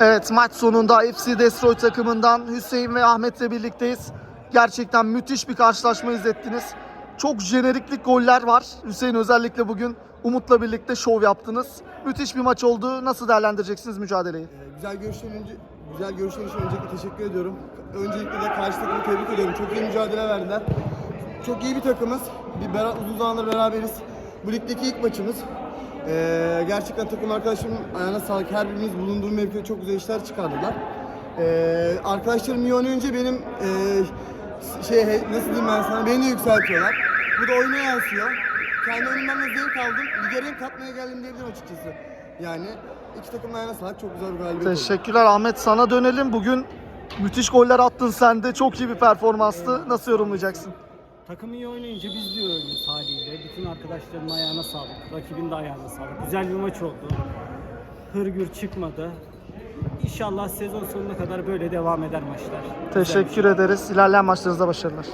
Evet maç sonunda FC Destroy takımından Hüseyin ve Ahmet'le birlikteyiz. Gerçekten müthiş bir karşılaşma izlettiniz. Çok jeneriklik goller var. Hüseyin özellikle bugün Umut'la birlikte şov yaptınız. Müthiş bir maç oldu. Nasıl değerlendireceksiniz mücadeleyi? Ee, Güzel görüşlerin önce güzel görüşlerin için öncelikle teşekkür ediyorum. Öncelikle de karşı takımı tebrik ediyorum. Çok iyi mücadele verdiler. Çok iyi bir takımız. Bir bera- uzun zamandır beraberiz. Bu ligdeki ilk maçımız. Ee, gerçekten takım arkadaşlarımın ayağına sağlık. Her birimiz bulunduğu mevkide çok güzel işler çıkardılar. Ee, arkadaşlarım iyi oynayınca benim ee, şey nasıl diyeyim ben sana beni de yükseltiyorlar. Bu da oyuna yansıyor. Kendi oyunumdan da zevk aldım. Lige renk katmaya geldim diyebilirim açıkçası. Yani iki takımın ayağına sağlık. Çok güzel bir galibiyet oldu. Teşekkürler Ahmet. Sana dönelim. Bugün müthiş goller attın sen de. Çok iyi bir performanstı. Nasıl yorumlayacaksın? Takım iyi oynayınca biz öyleyiz haliyle. Bütün arkadaşların ayağına sağlık, rakibin de ayağına sağlık. Güzel bir maç oldu. Hırgür çıkmadı. İnşallah sezon sonuna kadar böyle devam eder maçlar. Teşekkür ederiz. İlerleyen maçlarınızda başarılar.